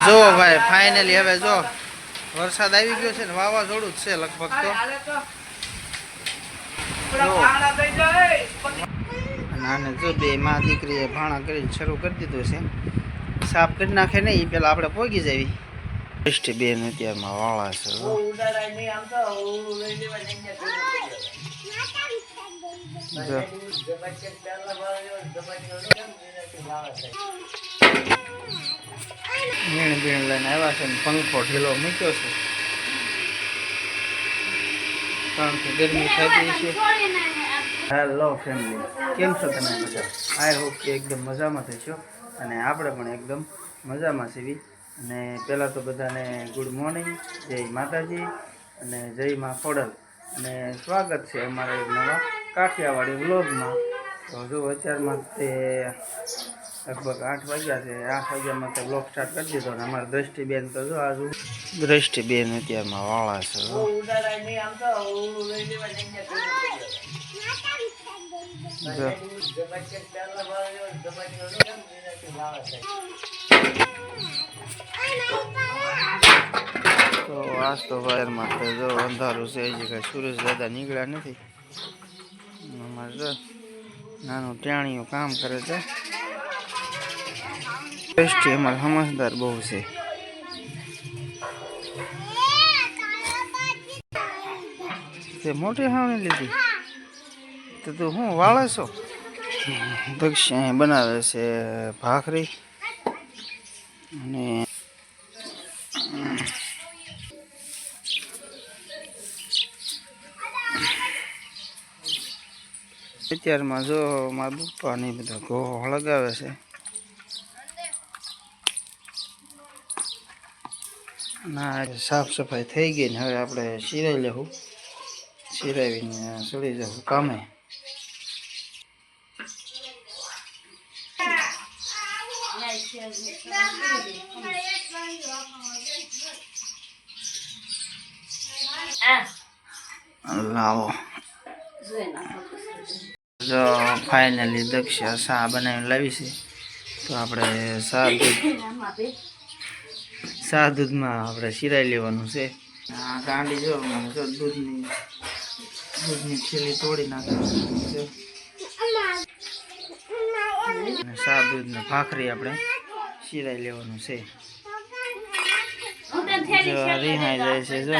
જો ભાઈ ફાઇનલી હવે જો વરસાદ આવી ગયો છે ને, વાવાઝોડું જ છે લગભગ તો. અને આને જો બે માં દીકરીએ ભાણા કરીને શરૂ કરી દીધું છે. સાફ કરી નાખે ને એ પેલા આપણે પોગી જવી. દૃષ્ટિ બેન અત્યારમાં વાળા છે જો. મીણ બીણ લઈને આવ્યા છે ને પંખો ઢીલો મૂક્યો છે. કારણ કે ગરમી થતી છે. હેલો ફેમિલી કેમ છો તમે બધા? આઈ હોપ કે એકદમ મજામાં થશો અને આપણે પણ એકદમ મજામાં સીવી અને પહેલાં તો બધાને ગુડ મોર્નિંગ જય માતાજી અને જય મા ખોડલ. અને સ્વાગત છે અમારા એક નવા કાઠિયાવાડી વ્લોગમાં તો જો અત્યારમાં તે લગભગ આઠ વાગ્યા છે. આઠ વાગ્યામાં તો બ્લોક સ્ટાર્ટ કરી દીધો ને અમારા દ્રષ્ટિબેન તો જો આજુ દ્રષ્ટિબેન અત્યારમાં વાળા છે તો આજ તો વાયરમાં તો જો અંધારું છે હજી કાંઈ સુરેશ દાદા નીકળ્યા નથી. અમારે નાનું ટેણીયું કામ કરે છે. દ્રષ્ટિ એમાં સમજદાર બહુ છે. તે મોટી હાવણી લીધી. તો તું શું વાળે છો દક્ષ બનાવે છે ભાખરી. અને અત્યારમાં જો મારા પપ્પા ને બધા ઘો લગાવે છે. ના સાફ સફાઈ થઈ ગઈ ને હવે આપણે સિરાઈ લેવું. સિરાવીને ચડી જવું કામે. લાવો. જો ફાઇનલી દક્ષ શા બનાવીને લાવી તો આપણે શા શા દૂધમાં આપણે સિરાઈ લેવાનું છે. આ ગાંડી જો મને જો દૂધની દૂધની થેલી તોડી નાખવાની છે. અને શા દૂધને ભાખરી આપણે સિરાઈ લેવાનું છે. જો રિહાઈ જાય છે જો.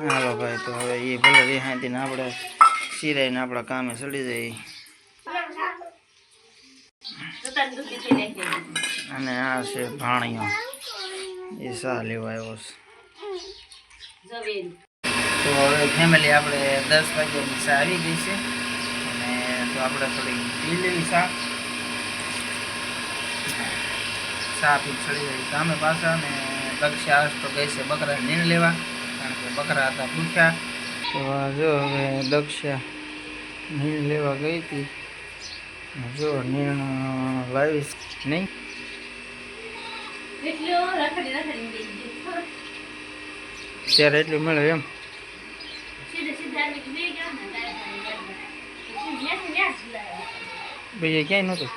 હાલો ભાઈ તો હવે એ ભલે રિહાઈથી આપણે સિરાઈને આપણા કામે ચડી જઈએ અને આ છે ભાણિયો. એ સા લેવા આવ્યો છે. તો હવે ફેમિલી આપણે દસ વાગ્યાની સા આવી ગઈ છે. અને તો આપણે થોડી પી લેવી સા સા પી ચડી જાય સામે પાછા અને દક્ષા આજ તો ગઈ છે બકરા નીણ લેવા. કારણ કે બકરા હતા ભૂખ્યા. તો આ જો હવે દક્ષા નીણ લેવા ગઈ હતી. જો નીણ લાવીશ નહીં? ત્યારે એટલું મળે એમ. ભાઈ ક્યાંય નહોતું?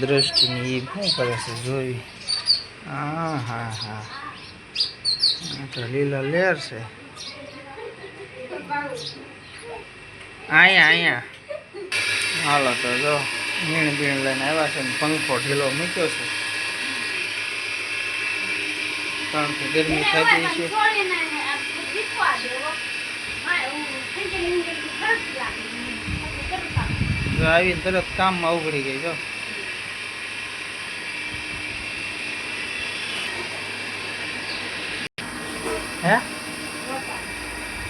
દ્રષ્ટિની એ શું કરે છે? જોઈ. હા હા હા. તો લીલા લેર છે. અહીંયા અહીંયા હાલો તો જો મીણ બીણ લઈને આવ્યા છે ને પંખો ઢીલો મૂક્યો છે. કારણ કે ગરમી થતી છે. આવીને તરત કામમાં ઉઘડી ગઈ જો. હે?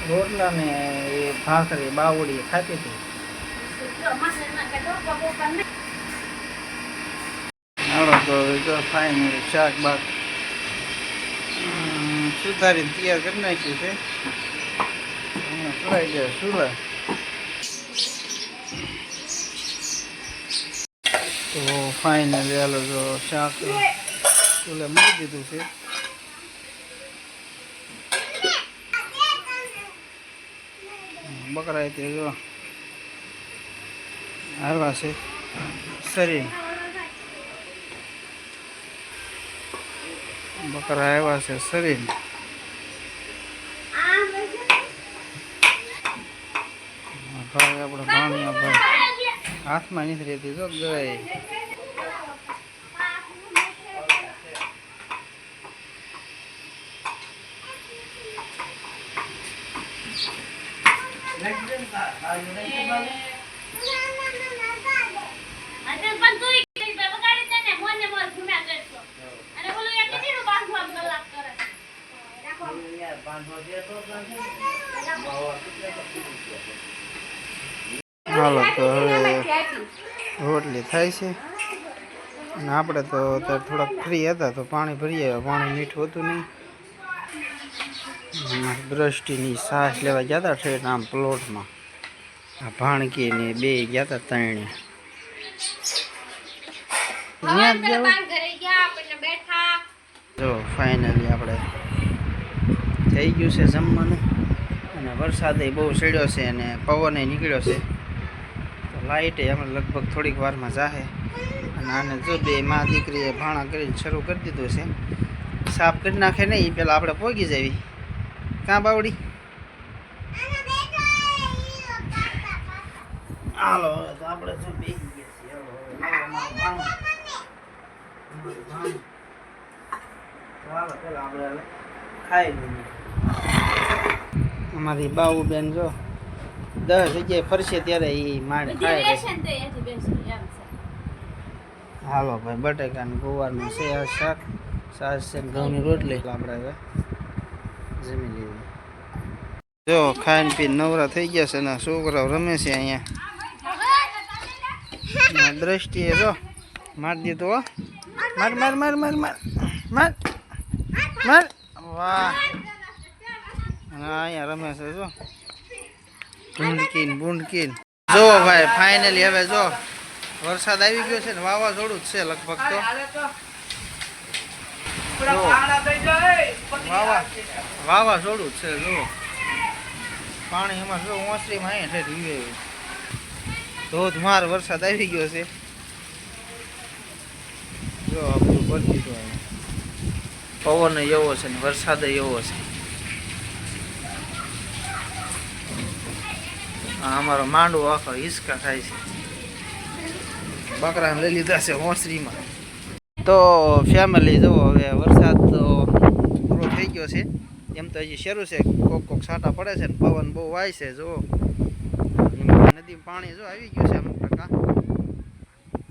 રોટલા ને એ ભાખરી, બાવળી ખાતી હતી. શાક, બાક. સુધારી તૈયાર કરી નાખ્યું છે. જાય તો ફાઇનલી હાલો, જો શાક, ચૂલે મૂકી દીધું છે. બકરા તે જો આવ્યા છે. શરીર. બકરા આવ્યા છે શરીર. ભાઈ, આપણે ભાણિયા ભાઈ. હાથમાં નથી રહેતી, જો ગઈ અને પણ તું ઈ કઈ બગાડી દે ને મોને મોર ઘુમ્યા કરશો અને ઓલું એક કેટલું બાંધવા આમ કલાક કરે હાલો, તો હવે રોટલી થાય છે. અને આપણે તો અત્યારે થોડાક ફ્રી હતા, તો પાણી ભરી આવ્યા પાણી મીઠું હતું નહીં. દ્રષ્ટિની સાસ લેવા ગયા હતા ઠેઠ આમ પ્લોટમાં. આ ભાણકી ને બે ગયા હતા ત્રણે. જો ફાઇનલી આપણે થઈ ગયું છે જમવાનું. અને વરસાદે બહુ ચડ્યો છે અને પવને નીકળ્યો છે. તો લાઇટે અમે લગભગ થોડીક વારમાં જાહે. અને આને જો બે મા દીકરીએ ભાણા કરીને શરૂ કરી દીધું છે. સાફ કરી નાખે નહીં એ પહેલાં આપણે પોગી જવી. કાં બાવડી? હાલો તો આપણે શું બેસી ગયા છીએ? હાલો, અમારું ભાણું. અમારું ભાણું. ચાલો પેલા આપણે ખાઈ લઈએ. અમારી બાઉ બેન જો દસ જગ્યાએ ફરશે ત્યારે એ માંડ ખાય હાલો ભાઈ બટેકા ને ગુવારનું છે આ શાક. સાસ છે ઘઉંની રોટલી. આપણે હવે જમી લીધી જો ખાઈને પીને નવરા થઈ ગયા છે ને છોકરાઓ રમે છે અહીંયા. દ્રષ્ટિએ જો, માર દીધો માર માર માર માર માર માર માર. વાહ. હા અહીંયા રમે છે જો. બુંડકીન બુંડકીન જો ભાઈ ફાઇનલી હવે જો, વરસાદ આવી ગયો છે ને, વાવાઝોડું જ છે લગભગ તો. વાવાઝોડું જ છે, જો. પાણી એમાં જો ઓસરીમાં અહીંયા રીવે ધોધમાર વરસાદ આવી ગયો છે. જો આ બધું ભરી દીધું પવન એવો છે ને વરસાદ એવો છે. અમારો માંડવો આખો હિસકા થાય છે. બકરા લઈ લીધા છે ઓસરીમાં તો ફેમિલી જુઓ હવે વરસાદ તો પૂરો થઈ ગયો છે. એમ તો હજી શરૂ છે. કોક કોક સાટા પડે છે ને પવન બહુ વાય છે, જુઓ. નદીમાં પાણી જો આવી ગયું છે અમુક ટકા.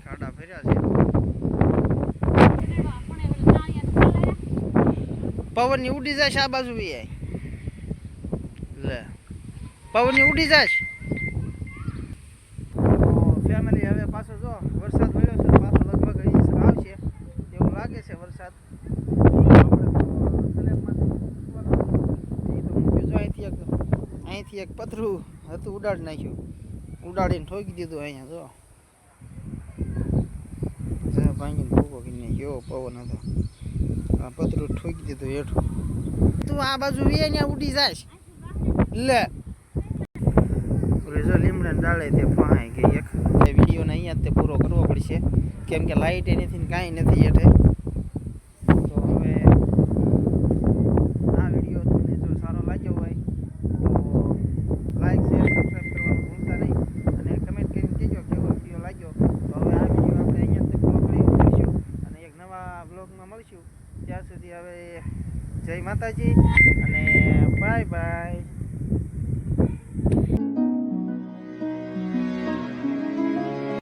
ખાડા ફર્યા છે. પવનની ઉડી જાય આ બાજુ બી લે. પવનની ઉડી જાય ફેમિલી હવે પાછો જો વરસાદ પડ્યો છે, પાછો લગભગ અહીં આવશે. એવું લાગે છે વરસાદ. એક અહીંથી એક પથરું હતું, ઉડાડી નાખ્યું. ઉડાડીને ઠોકી દીધું અહીંયા જો. ભાંગીને ભૂકો નાખ્યો. એવો પવન હતો. આ પતરું ઠોકી દીધું હેઠું. તું આ બાજુ વે ત્યાં ઉડી જાય લે. જો લીમડા ડાળે તે ફાંય ગઈ એક. વિડીયોને અહીંયા તે પૂરો કરવો પડશે. કેમ કે લાઇટ એ નથી ને કાંઈ નથી હેઠે તો હવે આ વીડિયો તમને જો સારો લાગ્યો હોય તો લાઈક શેર સબસ્ક્રાઈબ કરવાનું ભૂલતા નહીં અને કમેન્ટ કરીને કહેજો કેવો વીડિયો લાગ્યો તો હવે આ વીડિયો આપણે અહીંયા જ તે પૂરો કરી દઈશું અને એક નવા બ્લોગમાં મળીશું ત્યાં સુધી હવે જય માતાજી અને બાય બાય.